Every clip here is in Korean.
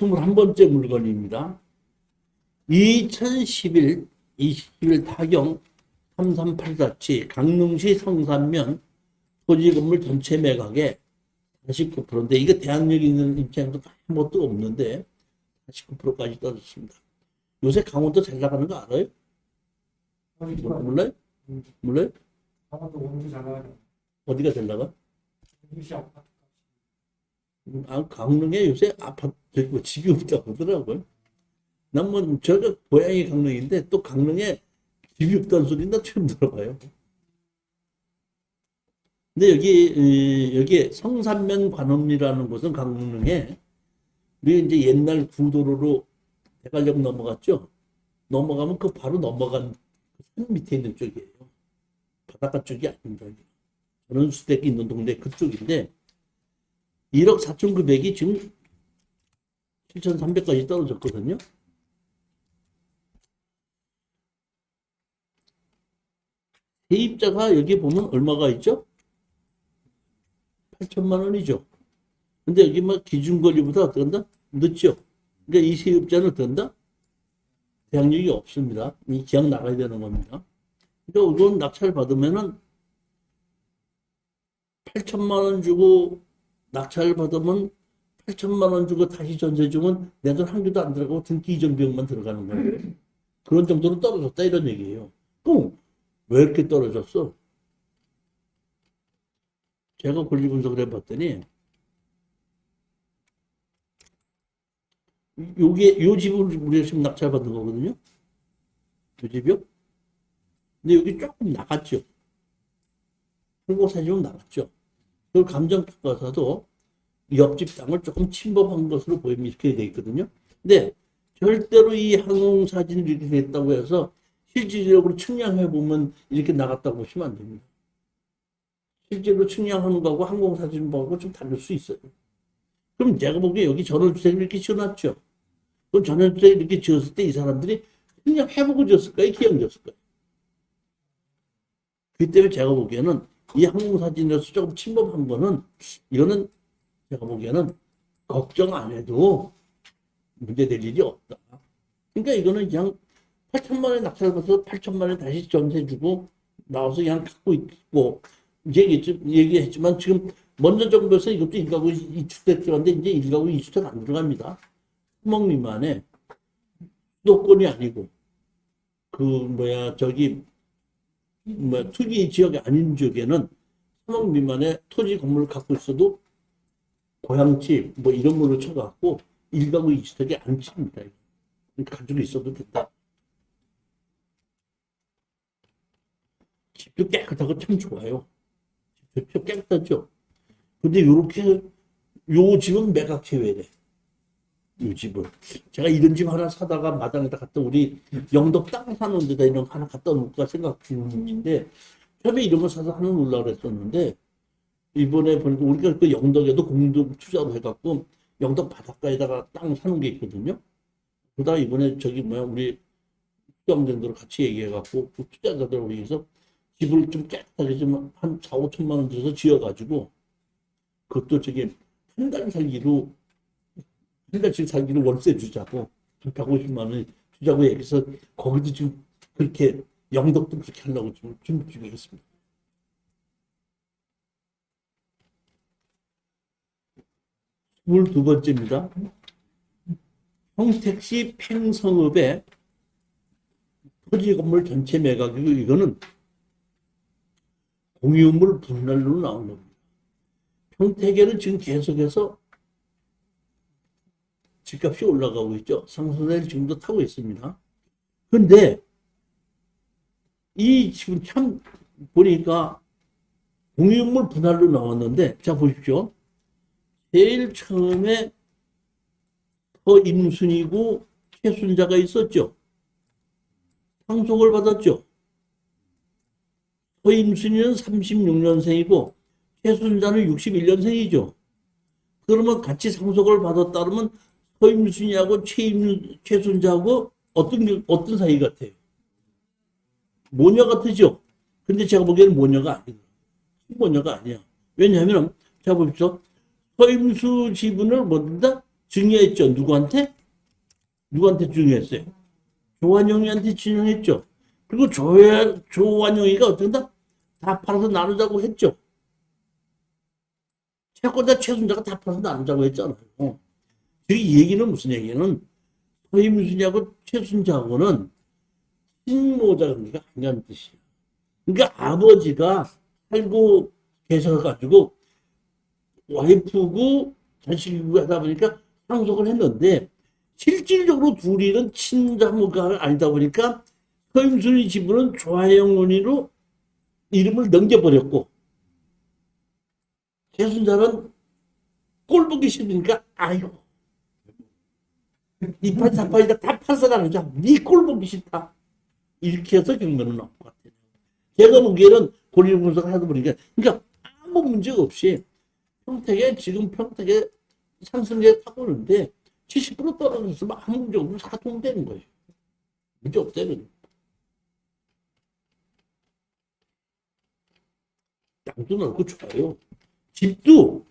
21번째 물건입니다. 2011, 20일 타경 3384치 강릉시 성산면 토지 건물 전체 매각에 49%인데 이게 대학력이 있는 입장에서 아무것도 없는데 49%까지 떨어졌습니다. 요새 강원도 잘 나가는 거 알아요? 몰- 몰라요? 몰라요? 잘 나가요. 어디가 잘 나가? 아, 강릉에 요새 아파트 뭐 집이 없다고 하더라고요. 난 뭐, 저가 고향이 강릉인데 또 강릉에 집이 없다는 소리는 나 처음 들어봐요. 근데 여기, 에, 여기 성산면 관음리라는 곳은 강릉에 우리 이제 옛날 구도로로 대관령 넘어갔죠? 넘어가면 그 바로 넘어간 산 밑에 있는 쪽이에요. 바닷가 쪽이 아닙니다. 저는 수댁이 있는 동네 그쪽인데 1억 4,900이 지금 7,300까지 떨어졌거든요. 세입자가 여기 보면 얼마가 있죠? 8천만 원이죠. 근데 여기 막 기준 권리보다 어떻게 한다? 늦죠. 그러니까 이 세입자는 한다? 대항력이 없습니다. 이 기왕 나가야 되는 겁니다. 그러니까 이건 낙찰 받으면은 8천만 원 주고 낙찰 받으면 8천만 원 주고 다시 전세 주면 내 돈 한 개도 안 들어가고 등기 이전 비용만 들어가는 거예요. 그런 정도로 떨어졌다 이런 얘기예요. 그럼 왜 이렇게 떨어졌어? 제가 권리 분석을 해봤더니 요게 요 집을 우리가 지금 낙찰 받은 거거든요. 요 집이요. 근데 여기 조금 나갔죠. 한국 사진은 나갔죠. 그 감정 평가서도 옆집 땅을 조금 침범한 것으로 보이면 이렇게 돼 있거든요. 근데 절대로 이 항공 사진이 이렇게 됐다고 해서 실질적으로 측량해 보면 이렇게 나갔다고 보시면 안 됩니다. 실제로 측량하는 거하고 항공 사진 보고 좀 다를 수 있어요. 그럼 제가 보기에 여기 전원주택을 이렇게 지어놨죠. 그럼 전원주택 이렇게 지었을 때 이 사람들이 그냥 해보고 지었을까요? 기형 지었을까요? 그 때문에 제가 보기에는 이 항공사진에서 조금 침범한 거는 이거는 제가 보기에는 걱정 안 해도 문제될 일이 없다. 그러니까 이거는 그냥 8천만 원에 낙찰받아서 8천만 원에 다시 전세 주고 나와서 그냥 갖고 있고 얘기했지, 얘기했지만 지금 먼저 정부에서 이것도 일가구 2주택 들어갔는데 이제 일가구 2주택 안 들어갑니다. 미만에 수도권이 아니고 그 뭐야 저기 뭐 투기 지역이 아닌 지역에는 3억 미만의 토지 건물을 갖고 있어도 고향집 뭐 이런 걸로 쳐갖고 일가구 이주택이 안 칩니다. 그러니까 가지고 있어도 된다. 집도 깨끗하고 참 좋아요. 집도 깨끗하죠. 근데 요렇게 요 집은 매각 제외래. 요 집은 제가 이런 집 하나 사다가 마당에다 갖다 우리 영덕 땅 사는 데다 이런 거 하나 갖다 놓을까 생각 중인데 처음에 이런 거 사서 하나 놓으려고 그랬었는데 이번에 보니까 우리가 그 영덕에도 공동 투자로 해갖고 영덕 바닷가에다가 땅 사는 게 있거든요. 그러다 이번에 저기 뭐야 우리 수장님들 같이 얘기해갖고 그 투자자들 위해서 집을 좀 깨끗하게 좀 한 4, 5천만 원 들여서 지어가지고 그것도 저기 한 달 살기로 한 달씩 살기로 월세 주자고 한 150만 원 주자고 얘기해서 거기도 지금 그렇게 영덕도 그렇게 하려고 지금 준비 중에 있습니다. 스물두 번째입니다. 평택시 팽성읍의 토지 건물 전체 매각이고 이거는 공유물 분할로 나온 겁니다. 평택에는 지금 계속해서 집값이 올라가고 있죠. 상승세를 지금도 타고 있습니다. 근데 이 지금 참 보니까 공유물 분할로 나왔는데 자 보십시오. 제일 처음에 허임순이고 최순자가 있었죠. 상속을 받았죠. 허임순이는 36년생이고 최순자는 61년생이죠. 그러면 같이 상속을 받았다 그러면 허임순이하고 최임, 최순자하고 어떤, 게- 어떤 사이 같아요? 모녀 같으죠? 근데 제가 보기에는 모녀가 아니에요. 모녀가 아니야. 왜냐하면, 자 보십시오. 허임수 지분을 뭐든다 증여했죠. 누구한테? 누구한테 증여했어요? 조한영이한테 증여했죠. 그리고 조, 조한영이가 어떻게 한다? 다 팔아서 나누자고 했죠. 채권자 최순자가 다 팔아서 나누자고 했잖아요. 이 얘기는 무슨 얘기는 서임순이하고 최순자하고는 친모자 관계가 아니라는 뜻이에요. 그러니까 아버지가 살고 계셔가지고 와이프고 자식이고 하다 보니까 상속을 했는데 실질적으로 둘이는 친자모가 아니다 보니까 서임순이 집은 조하영 원이로 이름을 넘겨버렸고 최순자는 꼴 보기 싫으니까 아이고 이팔 사팔이다 다 팔서 나누자 니꼴 보기 싫다. 이렇게 해서 경면은 나온 것 같아요. 제가 보기에는 권리 분석을 하다 보니까 그러니까 아무 문제 없이 평택에 지금 평택에 상승세 타고 오는데 70% 떨어졌으면 아무 문제 없이 사통되는 거예요. 문제 없다는. 땅도 넓고 좋아요. 집도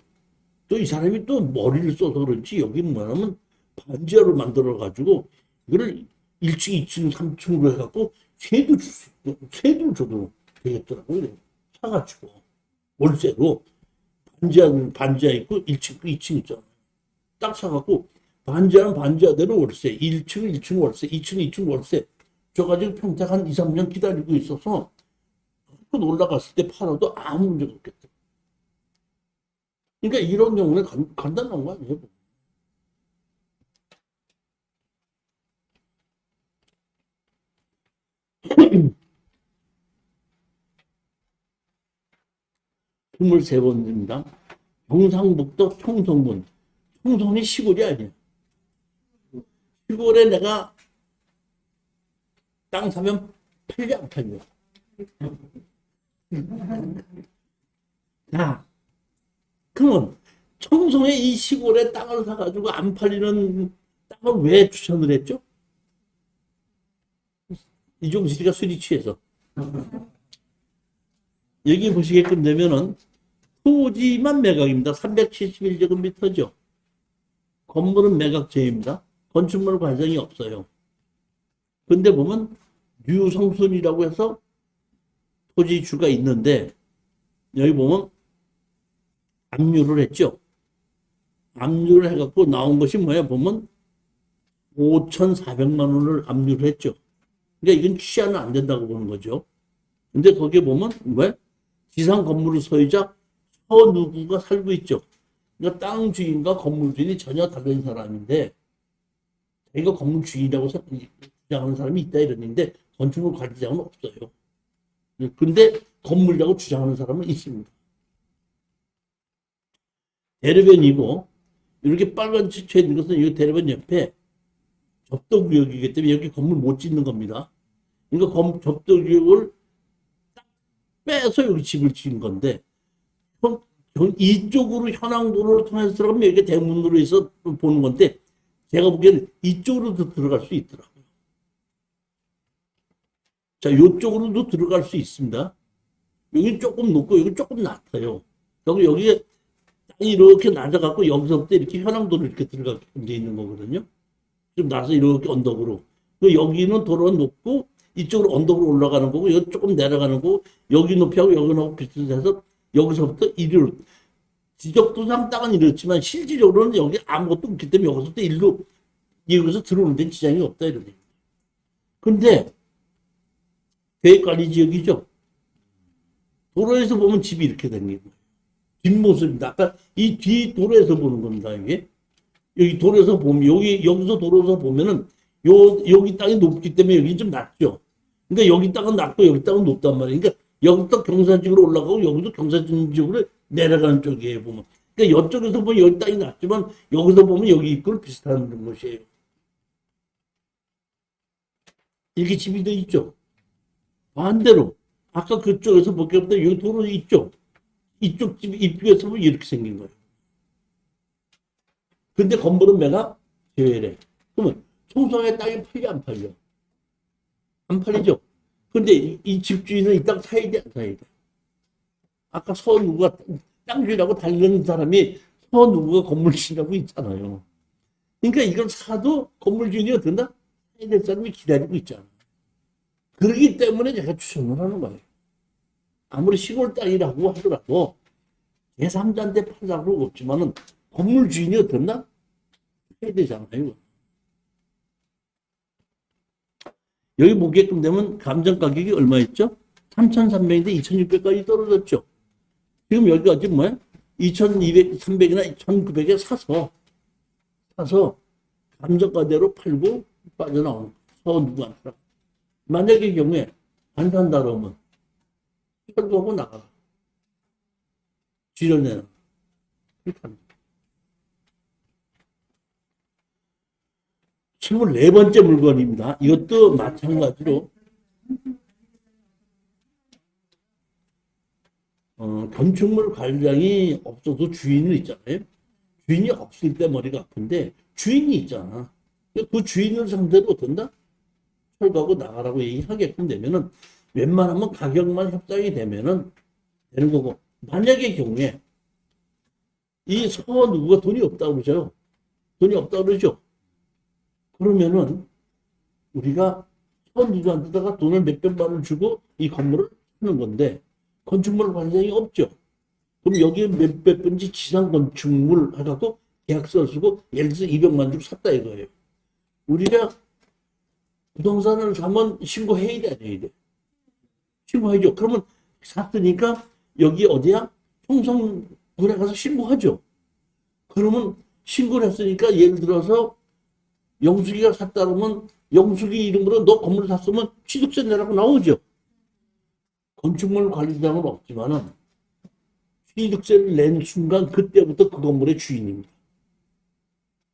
또 이 사람이 또 머리를 써서 그런지 여기는 뭐냐면 반지하로 만들어 가지고 이거를 1층, 2층, 3층으로 해갖고 세도 줄 수 있고 세도 줘도 되겠더라고요. 사가지고 월세로 반지하 반지하 있고 1층, 2층 있잖아요. 딱 사갖고 반지하는 반지하대로 월세 1층, 1층 월세, 2층, 2층 월세 줘가지고 평택 한 2, 3년 기다리고 있어서 그 올라갔을 때 팔아도 아무 문제가 없겠다. 그러니까 이런 경우는 간, 간단한 거 아니에요? 스물세 번입니다. 경상북도 청송군. 청송이 시골이 아니에요. 시골에 내가 땅 사면 팔지 안 팔려. 자, 그러면 청송의 이 시골에 땅을 사가지고 안 팔리는 땅을 왜 추천을 했죠? 이종실이가 술이 취해서. 여기 보시게끔 되면은 토지만 매각입니다. 371제곱미터죠. 건물은 매각제입니다. 건축물 과정이 없어요. 근데 보면 유성순이라고 해서 토지주가 있는데 여기 보면 압류를 했죠. 압류를 해갖고 나온 것이 뭐야 보면 5,400만 원을 압류를 했죠. 그러니까 이건 취하는 안 된다고 보는 거죠. 근데 거기에 보면 왜 지상 건물의 소유자 서 누구가 살고 있죠. 그러니까 땅 주인과 건물 주인이 전혀 다른 사람인데 자기가 건물 주인이라고 사- 주장하는 사람이 있다 이러는데 건축물 관리자는 없어요. 근데 건물이라고 주장하는 사람은 있습니다. 대로변이고 이렇게 빨간 칠쳐 있는 것은 이 대로변 옆에 접도구역이기 때문에 여기 건물 못 짓는 겁니다. 그러니까 검, 딱 빼서 여기 집을 지은 건데 이쪽으로 현황도로를 통해서 들어가면 여기 대문으로 해서 보는 건데 제가 보기에는 이쪽으로도 들어갈 수 있더라고요. 자, 이쪽으로도 들어갈 수 있습니다. 여기 조금 높고 여기 조금 낮아요. 여기 여기에 이렇게 낮아갖고 여기서부터 이렇게 현황도로 이렇게 들어가게끔 돼 있는 거거든요. 좀 낮아서 이렇게 언덕으로. 그 여기는 도로가 높고 이쪽으로 언덕으로 올라가는 거고 여기 조금 내려가는 거고 여기 높이하고 여기 높이 비슷해서 여기서부터 이리로 지적도상 땅은 이렇지만 실질적으로는 여기 아무것도 없기 때문에 여기서부터 일로 여기서 들어오는 데는 지장이 없다 이러네. 근데 계획관리 지역이죠. 도로에서 보면 집이 이렇게 거예요. 뒷모습입니다. 아까 이 뒤 도로에서 보는 겁니다. 이게 여기 도로에서 보면 여기 여기서 도로에서 보면은 요 여기 땅이 높기 때문에 여기 좀 낮죠. 그러니까 여기 땅은 낮고 여기 땅은 높단 말이에요. 그러니까 여기부터 경사지구로 올라가고 여기도 경사지구로 내려가는 쪽이에요 보면. 그러니까 이쪽에서 보면 여기 땅이 낮지만 여기서 보면 여기 입구를 비슷한 곳이에요. 이렇게 집이 돼 있죠. 반대로 아까 그쪽에서 보기보다 여기 도로 있죠. 이쪽 집 입구에서 보면 이렇게 생긴 거예요. 근데 건물은 매가 제외래. 그러면 청송의 땅이 팔려 안 팔려? 안 팔리죠. 근데 이, 이 집주인은 이 땅 사야 돼, 안 사야 돼? 아까 서 누가 땅 주인하고 달리는 사람이 서 누구가 건물 주인하고 있잖아요. 그러니까 이걸 사도 건물 주인이 어떤다? 사야 될 사람이 기다리고 있잖아. 그러기 때문에 제가 추천을 하는 거예요. 아무리 시골 땅이라고 하더라도 제3자한테 팔라고 없지만은 건물 주인이 어떻나? 해야 되잖아요. 여기 보게끔 되면 감정 가격이 얼마였죠? 3,300인데 2,600까지 떨어졌죠. 지금 여기가 지금 뭐야? 2,200, 300이나 1,900에 사서, 사서 감정가대로 팔고 빠져나오는 거. 서 누구한테. 만약에 경우에 안 산다 그러면 철거하고 나가. 지려내는. 그렇게 합니다. 24번째 물건입니다. 이것도 마찬가지로 어, 건축물 관장이 없어도 주인은 있잖아요. 주인이 없을 때 머리가 아픈데 주인이 있잖아. 그 주인을 상대로 어떤다? 철거하고 나가라고 얘기하게끔 되면은 웬만하면 가격만 협상이 되면은 되는 거고 만약의 경우에 이서 누구가 돈이 없다고 그러죠. 돈이 없다고 그러죠. 그러면은 우리가 서 누구한테다가 돈을 몇백만 원 주고 이 건물을 하는 건데 건축물 관장이 없죠. 그럼 여기에 몇백 번지 지상 건축물 해갖고 계약서를 쓰고 예를 들어서 200만 주고 샀다 이거예요. 우리가 부동산을 사면 신고해야 돼, 안 해야 돼? 신고해야죠. 그러면 샀으니까 여기 어디야? 총성군에 가서 신고하죠. 그러면 신고를 했으니까 예를 들어서 영숙이가 샀다 그러면 영숙이 이름으로 너 건물 샀으면 취득세 내라고 나오죠. 건축물 관리장은 없지만은 취득세를 낸 순간 그때부터 그 건물의 주인입니다.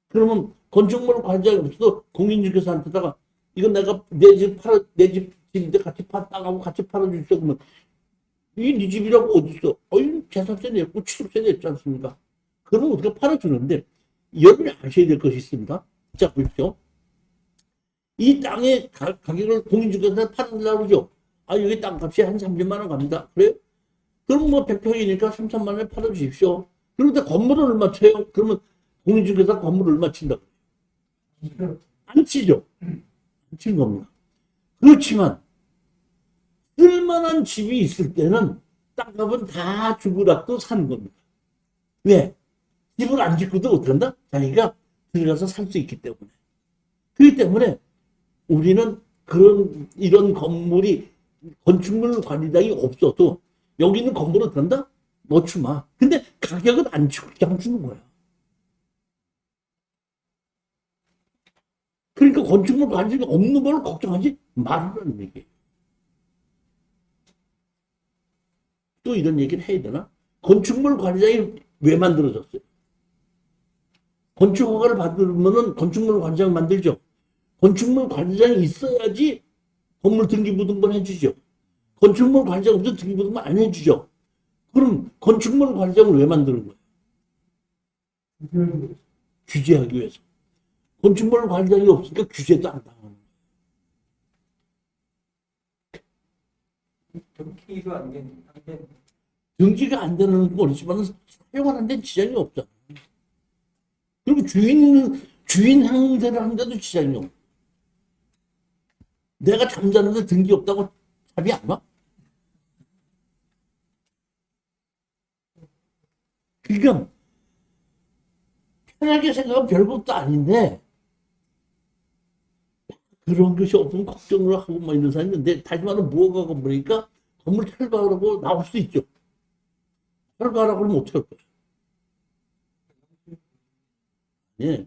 그러면 건축물 관리장이 없어도 공인중개사한테다가 이건 내가 내 집 팔아 내 집 집인데 같이 파 땅하고 같이 팔아주시오 그러면 이게 네 집이라고 어딨어? 어이 재산세 냈고 취득세 냈지 않습니까? 그러면 어떻게 팔아주는데 여러분이 아셔야 될 것이 있습니다. 자 보십시오. 이 땅의 가, 가격을 공인중개사한테 팔아달라고 그러죠. 아, 여기 땅값이 한 30만 원 갑니다. 그래요? 그럼 뭐 100평이니까 3천만 원에 팔아주십시오. 그런데 건물은 얼마 쳐요? 그러면 공인중개사 건물을 얼마 친다고? 안 치죠? 안 치는 겁니다. 그렇지만, 쓸만한 집이 있을 때는 땅값은 다 주고라도 사는 겁니다. 왜? 집을 안 짓고도 어떡한다? 자기가 들어가서 살 수 있기 때문에. 그렇기 때문에 우리는 그런, 이런 건물이 건축물 관리장이 없어도 여기 있는 건물은 어떤다? 넣지 마. 근데 가격은 안 주고 그냥 주는 거야. 그러니까 건축물 관리장이 없는 걸 걱정하지 말라는 얘기예요. 또 이런 얘기를 해야 되나? 건축물 관리장이 왜 만들어졌어요? 건축 허가를 받으면은 건축물 관리장 만들죠. 건축물 관리장이 있어야지 건물 등기부등본 해주죠. 건축물 관리장 없으면 등기부등본 안 해주죠. 그럼 건축물 관리장을 왜 만드는 거예요? 규제하기 위해서. 건축물 관리장이 없으니까 규제도 안 당하는 거예요. 등기도 안 되는, 안 되는. 등기가 안 되는 건 모르지만 사용하는 데는 지장이 없잖아. 그리고 주인, 주인 행세를 하는데도 지장이 없어. 내가 잠자는데 등기 없다고 답이 안 와? 그러니까 편하게 생각하면 별것도 아닌데 그런 것이 없으면 걱정을 하고 막 이런 사람이 있는데 다시 말하면 무허가 건물이니까 건물 철거하라고 나올 수 있죠. 철거하라고 그러면 어떻게 할 거야? 예.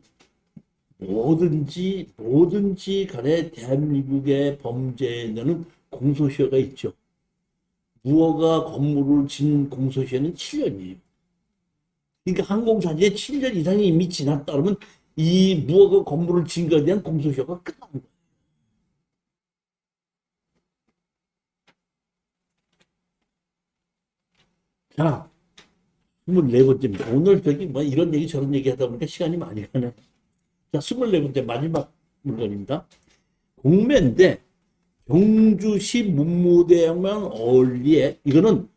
뭐든지 뭐든지 간에 대한민국의 범죄에는 공소시효가 있죠. 무허가 건물을 진 공소시효는 7년이에요. 그러니까 항공사지에 7년 이상이 이미 지났다 그러면 이 무허가 건물을 진 것에 대한 공소시효가 끝나는 거예요. 자, 24번째입니다. 오늘 저기 뭐 이런 얘기 저런 얘기 하다 보니까 시간이 많이 가네. 자, 24번째 마지막 물건입니다. 공매인데 경주시 문무대학만 어울리에 이거는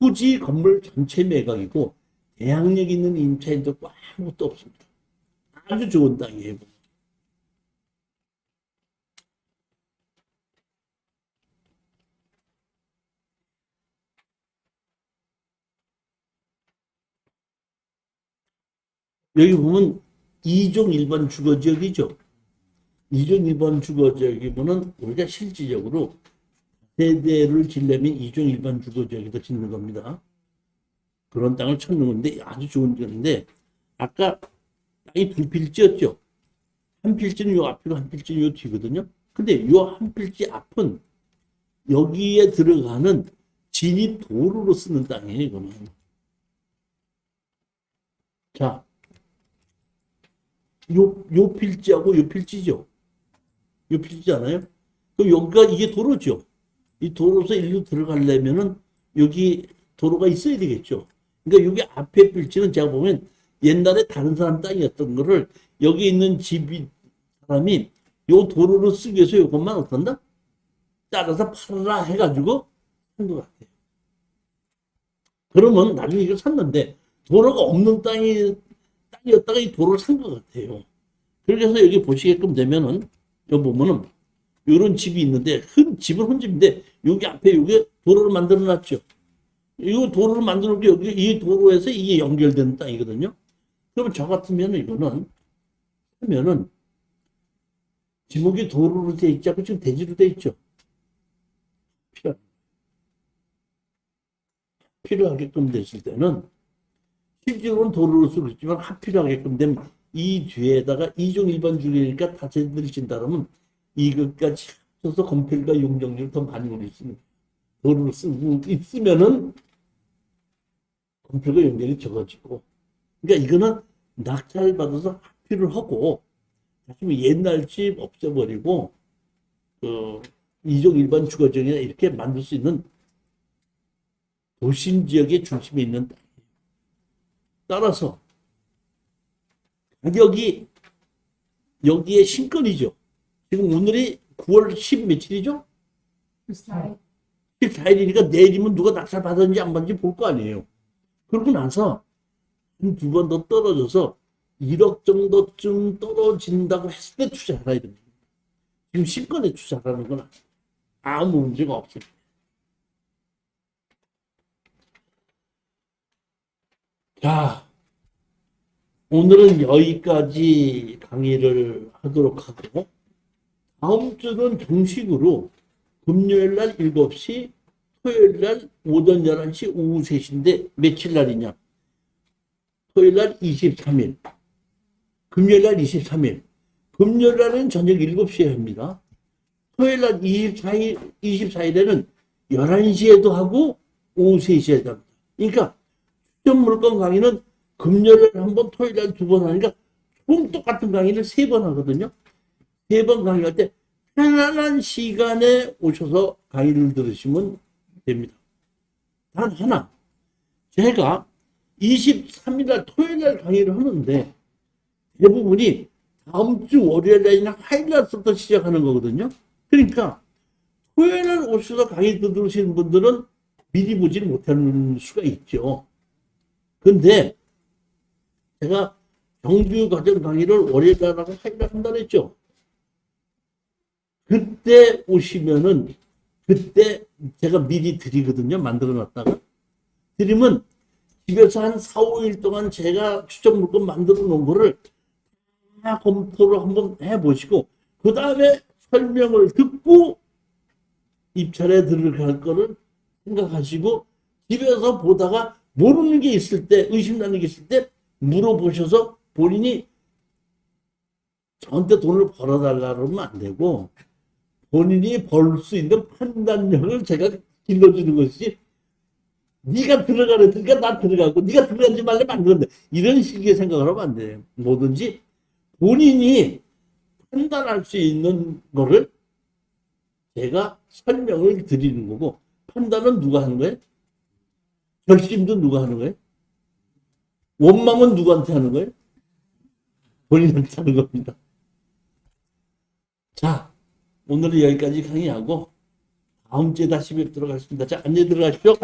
토지 건물 전체 매각이고 대항력 있는 임차인도 아무것도 없습니다. 아주 좋은 땅이에요. 여기 보면 이종 일반 주거 지역이죠. 이종 일반 주거 지역이면은 우리가 실질적으로 세대를 지려면 이종 일반 주거 지역에다 짓는 겁니다. 그런 땅을 찾는 건데 아주 좋은 지역인데 아까 땅이 두 필지였죠. 한 필지는 요 앞이고 한 필지는 요 뒤거든요. 근데 요 한 필지 앞은 여기에 들어가는 진입 도로로 쓰는 땅이에요, 이거는. 자, 요, 요 필지하고 요 필지죠. 요 필지잖아요. 그럼 여기가 이게 도로죠. 이 도로에서 일로 들어가려면은 여기 도로가 있어야 되겠죠. 그러니까 여기 앞에 필지는 제가 보면 옛날에 다른 사람 땅이었던 거를 여기 있는 집이 사람이 요 도로를 쓰기 위해서 요것만 어떤다? 따라서 팔아라 해가지고 한 것 같아요. 그러면 나중에 이걸 샀는데 도로가 없는 땅이 땅이었다가 이 도로를 산 것 같아요. 그래서 여기 보시게끔 되면은 여기 보면은 이런 집이 있는데 흔 집은 혼 집인데 여기 앞에 여기 도로를 만들어 놨죠. 이 도로를 만들어 놓고 여기 이 도로에서 이게 연결되는 땅이거든요. 그러면 저 같으면 이거는 하면은 지목이 도로로 돼 있지 않고 지금 대지로 돼 있죠. 필요 필요하게끔 됐을 때는 실제로는 도로로 쓰고 있지만 합필요하게끔 되면 이 뒤에다가 이종 일반 주기니까 다 제대로 진다 그러면 이것까지 합쳐서 건폐율과 용적률을 더 많이 올릴 수 있는 도로를 쓰고 있으면은 건폐율과 용적률이 적어지고 그러니까 이거는 낙찰 받아서 합필을 하고 다시 옛날 집 없애버리고 그 이종 일반 주거지역이나 이렇게 만들 수 있는 도심 지역의 중심에 있는. 따라서 가격이 여기에 신권이죠. 지금 오늘이 9월 10 며칠이죠? 14일이니까 내일이면 누가 낙찰 받았는지 안 받는지 볼 거 아니에요. 그러고 나서 두 번 더 떨어져서 1억 정도쯤 떨어진다고 했을 때 투자해야 됩니다. 지금 신권에 투자하는 건 아무 문제가 없습니다. 자, 오늘은 여기까지 강의를 하도록 하고, 다음 주는 정식으로 금요일 날 7시, 토요일 날 오전 11시, 오후 3시인데 며칠 날이냐? 토요일 날 23일, 금요일 날 23일, 금요일 날은 저녁 7시에 합니다. 토요일 날 24일, 24일에는 11시에도 하고 오후 3시에도 합니다. 그러니까 추천 물건 강의는 금요일에 한 번, 토요일 날 두 번 하니까 총 똑같은 강의를 세 번 하거든요. 세 번 강의할 때 편안한 시간에 오셔서 강의를 들으시면 됩니다. 단 하나, 제가 23일 날 토요일 날 강의를 하는데 대부분이 다음 주 월요일 날이나 화요일 날부터 시작하는 거거든요. 그러니까 토요일 날 오셔서 강의 들으시는 분들은 미리 보지를 못하는 수가 있죠. 근데 제가 정규 과정 강의를 월요일 날하고 화요일 날 한다 그랬죠. 그때 오시면은 그때 제가 미리 드리거든요. 만들어 놨다가. 드리면 집에서 한 4, 5일 동안 제가 추천 물건 만들어 놓은 거를 다 검토를 한번 해보시고 그 다음에 설명을 듣고 입찰에 들어갈 거를 생각하시고 집에서 보다가 모르는 게 있을 때 의심나는 게 있을 때 물어보셔서 본인이 저한테 돈을 벌어달라 그러면 안 되고 본인이 벌 수 있는 판단력을 제가 길러주는 것이지 네가 들어가려니까 나 들어가고 네가 들어가지 말려면 안 되는데 이런 식의 생각을 하면 안 돼요. 뭐든지 본인이 판단할 수 있는 거를 제가 설명을 드리는 거고 판단은 누가 하는 거예요? 결심도 누가 하는 거예요? 원망은 누구한테 하는 거예요? 본인한테 하는 겁니다. 자, 오늘은 여기까지 강의하고 다음 주에 다시 뵙도록 하겠습니다. 자, 안녕히 들어가십시오.